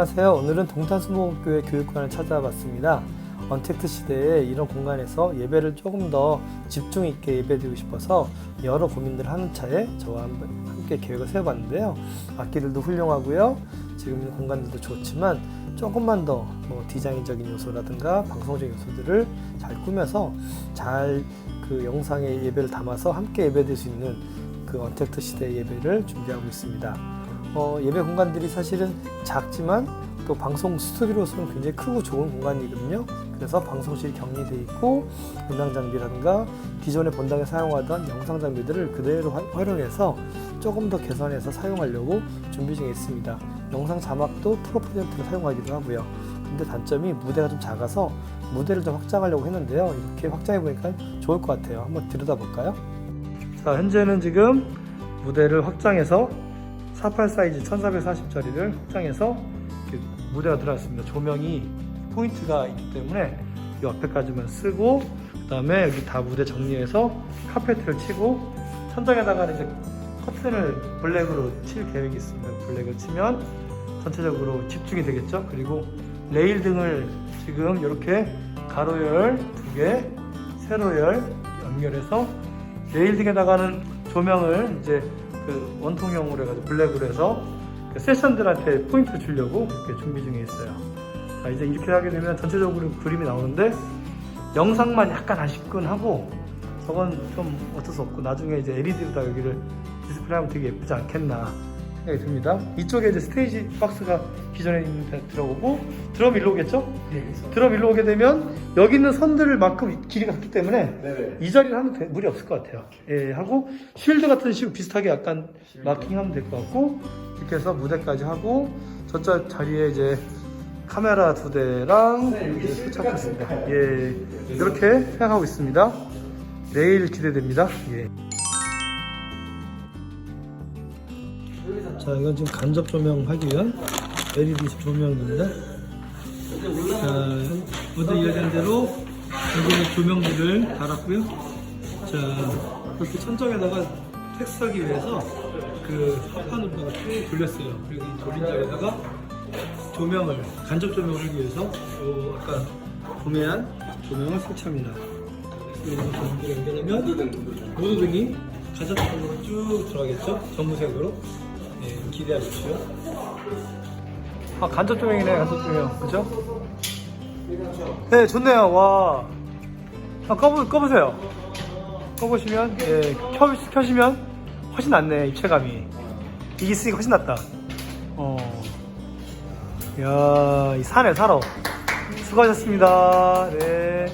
안녕하세요. 오늘은 동탄수목교회 교육관을 찾아봤습니다. 언택트 시대에 이런 공간에서 예배를 조금 더 집중 있게 예배드리고 싶어서 여러 고민들을 하는 차에 저와 함- 함께 계획을 세워봤는데요. 악기들도 훌륭하고요. 지금 있는 공간들도 좋지만 조금만 더 뭐 디자인적인 요소라든가 방송적인 요소들을 잘 꾸며서 잘 그 영상의 예배를 담아서 함께 예배드릴 수 있는 그 언택트 시대의 예배를 준비하고 있습니다. 어, 예배 공간들이 사실은 작지만 또 방송 스튜디오로서는 굉장히 크고 좋은 공간이거든요. 그래서 방송실이 격리돼 있고 음향 장비라든가 기존의 본당에 사용하던 영상 장비들을 그대로 활- 활용해서 조금 더 개선해서 사용하려고 준비 중에 있습니다. 영상 자막도 프로포젠트를 사용하기도 하고요. 근데 단점이 무대가 좀 작아서 무대를 좀 확장하려고 했는데요. 이렇게 확장해 보니까 좋을 것 같아요. 한번 들여다 볼까요? 자, 현재는 지금 무대를 확장해서 48 사이즈 1440짜리를 확장해서 무대가 들어갔습니다. 조명이 포인트가 있기 때문에 이 앞에까지만 쓰고 그 다음에 여기 다 무대 정리해서 카페트를 치고 천장에다가는 이제 커튼을 블랙으로 칠 계획이 있습니다. 블랙을 치면 전체적으로 집중이 되겠죠. 그리고 레일 등을 지금 이렇게 가로열 두 개, 세로열 연결해서 레일 등에다가는 조명을 이제 그 원통형으로 해가지고 블랙으로 해서 그 세션들한테 포인트 주려고 이렇게 준비 중에 있어요. 자, 이제 이렇게 하게 되면 전체적으로 그림이 나오는데 영상만 약간 아쉽긴 하고 저건 좀 어쩔 수 없고 나중에 이제 LED로 다 여기를 디스플레이하면 되게 예쁘지 않겠나 듭니다. 이쪽에 이제 스테이지 박스가 기존에 있는 데 들어오고 드럼 일로 오겠죠? 드럼 일로 오게 되면 여기 있는 선들을 만큼 길이가 같기 때문에 네네. 이 자리를 하면 돼- 무리 없을 것 같아요. 예, 하고 쉴드 같은 식으로 비슷하게 약간 마킹하면 될 것 같고 이렇게 해서 무대까지 하고 저쪽 자리에 이제 카메라 두 대랑 네, 쉴드 도착했습니다. 같은 예, 이렇게 생각하고 있습니다. 내일 기대됩니다. 예. 자, 이건 지금 간접 조명 하기 위한 LED 조명입니다. 자, 어제 이야기한 대로 여기 조명들을 달았고요. 자, 이렇게 천장에다가 텍스하기 위해서 그 합판으로다가 쭉 돌렸어요. 그리고 이 돌린 자리에다가 조명을, 간접 조명을 하기 위해서 요 아까 구매한 조명을 설치합니다. 그리고 조명을 연결하면 모두 등이 간접적으로 쭉 들어가겠죠? 전무색으로. 네, 기대하십시오. 아, 간접 조명이네, 간접 조명. 그죠? 네, 좋네요. 와. 아, 꺼보, 꺼보세요. 꺼보시면, 예, 켜, 켜시면 훨씬 낫네, 입체감이. 이게 있으니까 훨씬 낫다. 어. 이야, 이 사네, 살아. 수고하셨습니다. 네.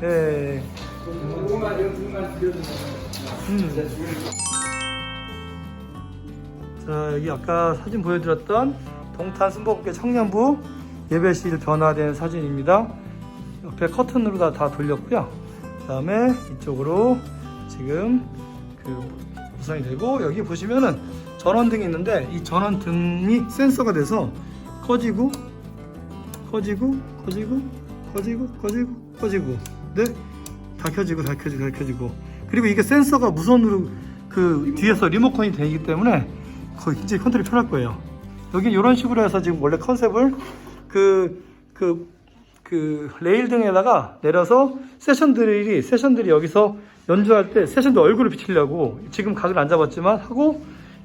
네. 음. 자, 여기 아까 사진 보여드렸던 동탄 순복계 청년부 예배실 변화된 사진입니다. 옆에 커튼으로 다, 다 돌렸고요. 그 다음에 이쪽으로 지금 그 구성이 되고 여기 보시면은 전원등이 있는데 이 전원등이 센서가 돼서 꺼지고 꺼지고 꺼지고 꺼지고 꺼지고 꺼지고 네? 켜지고 다 켜지고 그리고 이게 센서가 무선으로 그 뒤에서 리모컨이 되기 때문에 거의 굉장히 컨트롤이 편할 거예요 여기 이런 식으로 해서 지금 원래 컨셉을 그, 그, 그 레일 등에다가 내려서 세션들이 세션 들이 여기서 연주할 때 세션들 얼굴을 비치려고 지금 각을 안 잡았지만 하고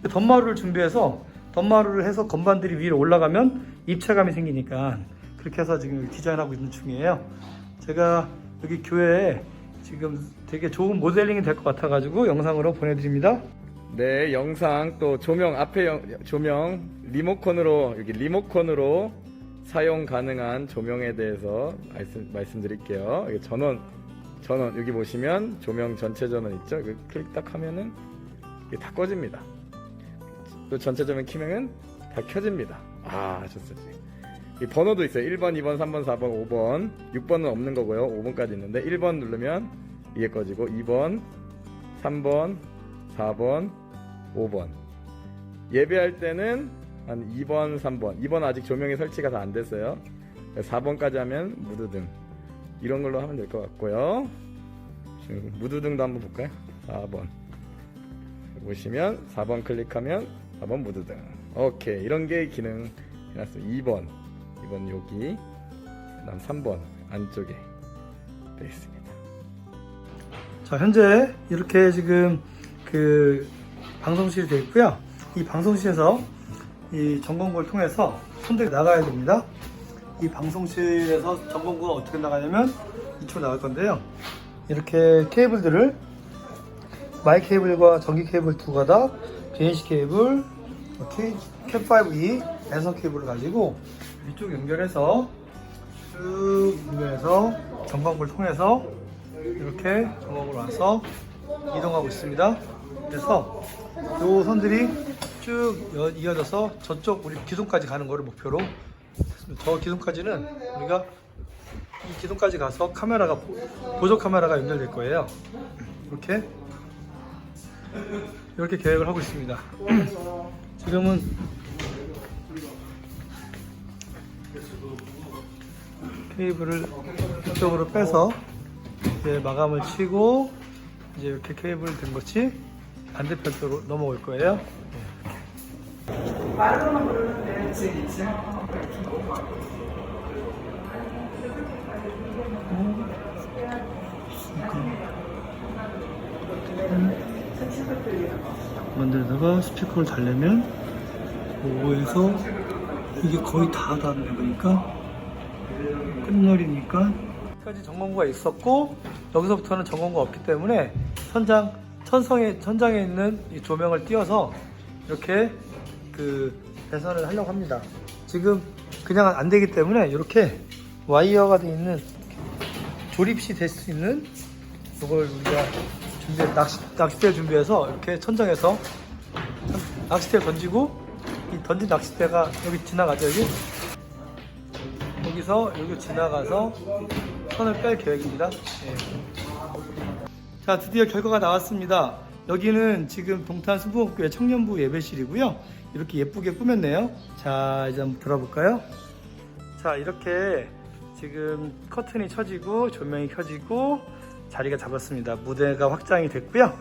덧마루를 준비해서 덧마루를 해서 건반들이 위로 올라가면 입체감이 생기니까 그렇게 해서 지금 디자인하고 있는 중이에요. 제가 여기 교회에 지금 되게 좋은 모델링이 될 것 같아가지고 영상으로 보내드립니다. 네, 영상 또 조명 앞에 영- 조명 리모컨으로 여기 리모컨으로 사용 가능한 조명에 대해서 말씀 말씀드릴게요. 이게 전원 전원 여기 보시면 조명 전체 전원 있죠? 이거 클릭 딱 하면은 이게 다 꺼집니다. 또 전체 조명 키면은 다 켜집니다. 아, 좋습니다. 이 번호도 있어요. 1번, 2번, 3번, 4번, 5번. 6번은 없는 거고요. 5번까지 있는데 1번 누르면 이게 꺼지고 2번, 3번, 4번, 5번. 예배할 때는 한 2번, 3번. 2번 아직 조명이 설치가 다 안 됐어요. 4번까지 하면 무드등. 이런 걸로 하면 될 것 같고요. 무드등도 한번 볼까요? 4번. 보시면 4번 클릭하면 4번 무드등. 오케이. 이런 게 기능 해놨습니다. 2번. 2번 여기. 그다음 3번 안쪽에 되어 있습니다. 자, 현재 이렇게 지금 그 방송실이 되어 있고요. 이 방송실에서 이 전공구를 통해서 손들이 나가야 됩니다. 이 방송실에서 전공구가 어떻게 나가냐면 이쪽으로 나갈 건데요. 이렇게 케이블들을 마이 케이블과 전기 케이블 두 가닥, BNC 케이블, K, 캡5E 랜선 케이블을 가지고 이쪽 연결해서 쭉 연결해서 전광구를 통해서 이렇게 전광구로 와서 이동하고 있습니다. 그래서 이 선들이 쭉 여- 이어져서 저쪽 우리 기둥까지 가는 거를 목표로. 저 기둥까지는 우리가 이 기둥까지 가서 카메라가 보- 보조 카메라가 연결될 거예요. 이렇게 이렇게 계획을 하고 있습니다. 지금은 케이블을 이쪽으로 빼서 이제 마감을 치고 이제 이렇게 케이블 된 것이 반대편으로 넘어올 거예요. 만들다가 스피커를 달려면 5에서 이게 거의 다 닿는 거니까 끝날이니까 까지 전공구가 있었고 여기서부터는 전공구가 없기 때문에 천장 천성에 천장에 있는 이 조명을 띄워서 이렇게 그 배선을 하려고 합니다. 지금 그냥 안 되기 때문에 이렇게 와이어가 돼 있는 조립시 될 수 있는 이걸 우리가 준비 낚시 낚싯대 준비해서 이렇게 천장에서 낚싯대 던지고 이 던진 낚싯대가 여기 지나가죠 여기 여기서 여기 지나가서 선을 뺄 계획입니다. 예. 자 드디어 결과가 나왔습니다. 여기는 지금 동탄 수부업교회 청년부 예배실이고요. 이렇게 예쁘게 꾸몄네요. 자 이제 한번 들어볼까요? 자 이렇게 지금 커튼이 쳐지고 조명이 켜지고 자리가 잡았습니다. 무대가 확장이 됐고요.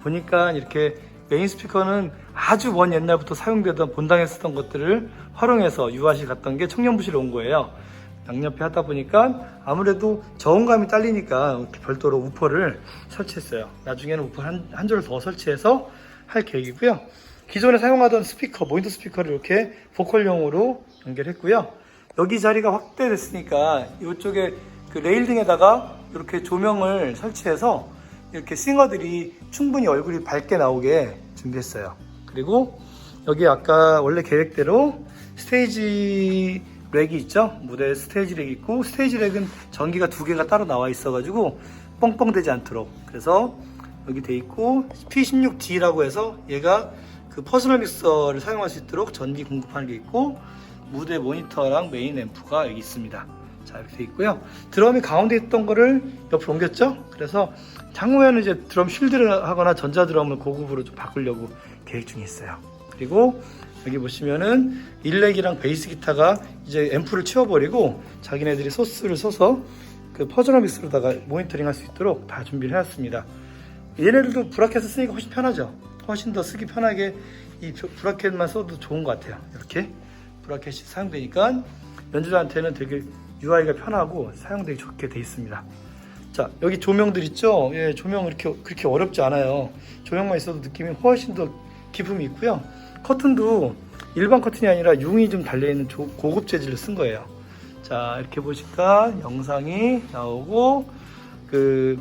보니까 이렇게 메인 스피커는 아주 먼 옛날부터 사용되던 본당에 쓰던 것들을 활용해서 유아시 갔던 게 청년부실에 온 거예요. 양옆에 하다 보니까 아무래도 저음감이 딸리니까 별도로 우퍼를 설치했어요. 나중에는 우퍼 한, 한 줄을 더 설치해서 할 계획이고요. 기존에 사용하던 스피커, 모니터 스피커를 이렇게 보컬용으로 연결했고요. 여기 자리가 확대됐으니까 이쪽에 그 레일 등에다가 이렇게 조명을 설치해서 이렇게 싱어들이 충분히 얼굴이 밝게 나오게 준비했어요. 그리고 여기 아까 원래 계획대로 스테이지 렉이 있죠? 무대에 스테이지 렉이 있고 스테이지 렉은 전기가 두 개가 따로 나와 있어가지고 뻥뻥 되지 않도록 그래서 여기 돼 있고 P16D라고 해서 얘가 그 퍼스널 믹서를 사용할 수 있도록 전기 공급하는 게 있고 무대 모니터랑 메인 앰프가 여기 있습니다. 자 이렇게 돼 있고요. 드럼이 가운데 있던 거를 옆으로 옮겼죠. 그래서 향후에는 이제 드럼 쉴드를 하거나 전자 드럼을 고급으로 좀 바꾸려고 계획 중에 있어요. 그리고 여기 보시면은 일렉이랑 베이스 기타가 이제 앰프를 치워버리고 자기네들이 소스를 써서 그 퍼즈널 믹스로다가 모니터링 할 수 있도록 다 준비를 해왔습니다. 얘네들도 브라켓을 쓰니까 훨씬 편하죠. 훨씬 더 쓰기 편하게 이 브라켓만 써도 좋은 것 같아요. 이렇게 브라켓이 사용되니까 연주자한테는 되게 UI가 편하고 사용되기 좋게 돼 있습니다. 자 여기 조명들 있죠? 예, 조명 이렇게 그렇게 어렵지 않아요. 조명만 있어도 느낌이 훨씬 더 기품이 있고요. 커튼도 일반 커튼이 아니라 융이 좀 달려 있는 고급 재질을 쓴 거예요. 자 이렇게 보니까 영상이 나오고 그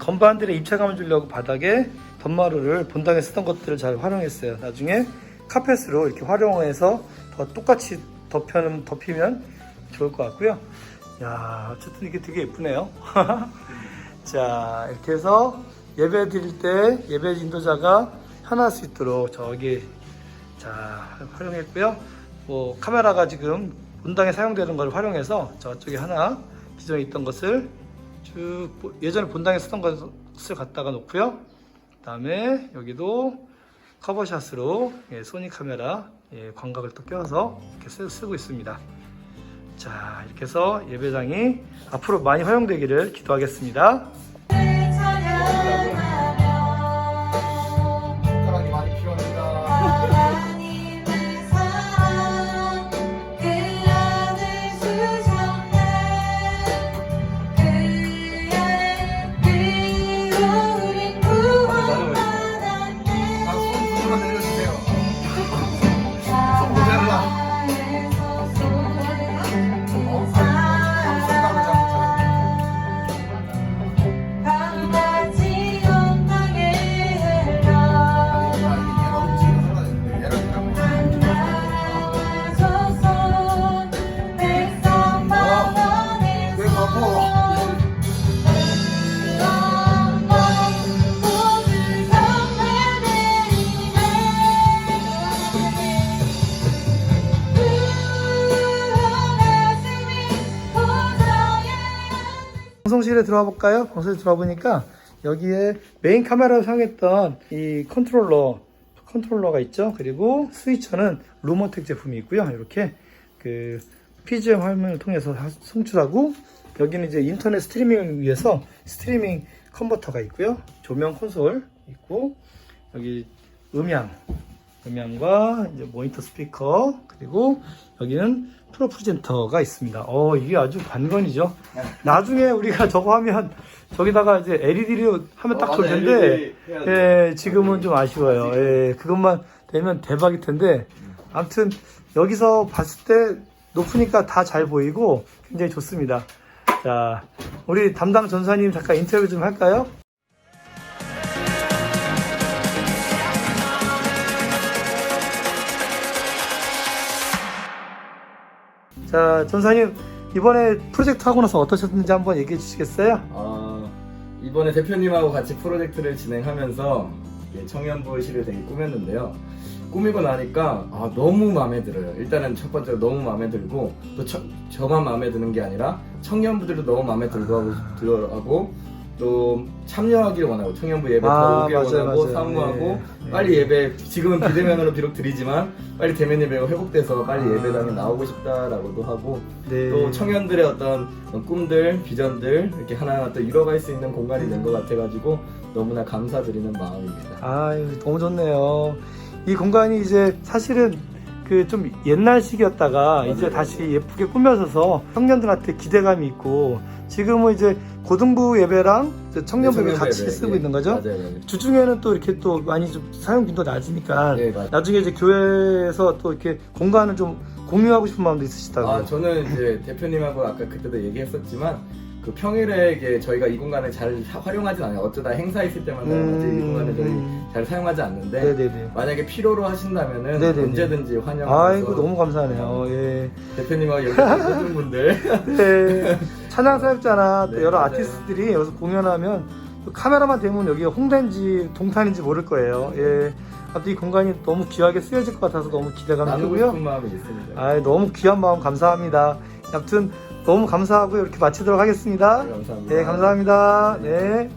건반들의 입체감을 주려고 바닥에 덧마루를 본당에 쓰던 것들을 잘 활용했어요. 나중에 카펫으로 이렇게 활용해서 더 똑같이 덮여는, 덮이면 좋을 것 같고요. 야, 어쨌든 이게 되게 예쁘네요. 자, 이렇게 해서 예배 드릴 때 예배 인도자가 편할 수 있도록 저기 자 활용했고요. 뭐 카메라가 지금 본당에 사용되는 걸 활용해서 저쪽에 하나 기존에 있던 것을 쭉 보- 예전에 본당에 쓰던 것을 갖다가 놓고요. 그 다음에 여기도 커버샷으로 예, 소니 카메라 예, 광각을 또 껴서 이렇게 쓰, 쓰고 있습니다. 자 이렇게 해서 예배장이 앞으로 많이 활용되기를 기도하겠습니다. 방송실에 들어와 볼까요? 방송실에 들어와 보니까 여기에 메인 카메라로 사용했던 이 컨트롤러 컨트롤러가 있죠. 그리고 스위처는 루머텍 제품이 있고요. 이렇게 그 PGM 화면을 통해서 하- 송출하고 여기는 이제 인터넷 스트리밍을 위해서 스트리밍 컨버터가 있고요. 조명 콘솔 있고 여기 음향 음향과 이제 모니터 스피커 그리고 여기는 프로 프레젠터가 있습니다. 어 이게 아주 관건이죠. 나중에 우리가 저거 하면 저기다가 이제 LED로 하면 딱 어, 좋을 맞아, 텐데 돼. 예, 지금은 좀 아쉬워요. 예, 그것만 되면 대박일 텐데 아무튼 여기서 봤을 때 높으니까 다 잘 보이고 굉장히 좋습니다. 자, 우리 담당 전사님 잠깐 인터뷰 좀 할까요? 자, 전사님 이번에 프로젝트 하고 나서 어떠셨는지 한번 얘기해 주시겠어요? 아, 이번에 대표님하고 같이 프로젝트를 진행하면서 이게 청년부실을 되게 꾸몄는데요. 꾸미고 나니까 아, 너무 마음에 들어요. 일단은 첫 번째로 너무 마음에 들고 또 저, 저만 마음에 드는 게 아니라 청년부들도 너무 마음에 들고 하고, 들어하고 또 참여하기를 원하고 청년부 예배 아, 더 오길 맞아요, 원하고 맞아요. 사무하고 네, 네. 빨리 예배 지금은 비대면으로 비록 드리지만 빨리 대면 예배가 회복돼서 빨리 아. 예배당에 나오고 싶다라고도 하고 네. 또 청년들의 어떤 꿈들, 비전들 이렇게 하나하나 또 이뤄갈 수 있는 공간이 된 것 같아가지고 너무나 감사드리는 마음입니다. 아유 너무 좋네요. 이 공간이 이제 사실은 그 좀 옛날식이었다가 이제 맞아요. 다시 예쁘게 꾸며져서 청년들한테 기대감이 있고 지금은 이제 고등부 예배랑 청년부 예배 같이 예배, 쓰고 예. 있는 거죠. 맞아요, 맞아요. 주중에는 또 이렇게 또 많이 좀 사용 빈도 낮으니까 네, 맞아요. 나중에 이제 교회에서 또 이렇게 공간을 좀 공유하고 싶은 마음도 있으시다고. 아 저는 이제 대표님하고 아까 그때도 얘기했었지만 그 평일에 이게 저희가 이 공간을 잘 사- 활용하진 않아요. 어쩌다 행사 있을 때만 사용하지 이 공간을 저희 음. 잘 사용하지 않는데 네네네. 만약에 필요로 하신다면은 네네네. 언제든지 환영하면서 아이고 너무 감사하네요. 예. 대표님하고 여기 모든 분들 네. 찬양 사역자나 또 네, 여러 맞아요. 아티스트들이 여기서 공연하면 또 카메라만 대면 여기 홍대인지 동탄인지 모를 거예요. 예. 아무튼 이 공간이 너무 귀하게 쓰여질 것 같아서 너무 나누고. 싶은 마음이 있습니다. 아, 너무 귀한 마음 감사합니다. 아무튼 너무 감사하고 이렇게 마치도록 하겠습니다. 네, 감사합니다. 네, 감사합니다. 네.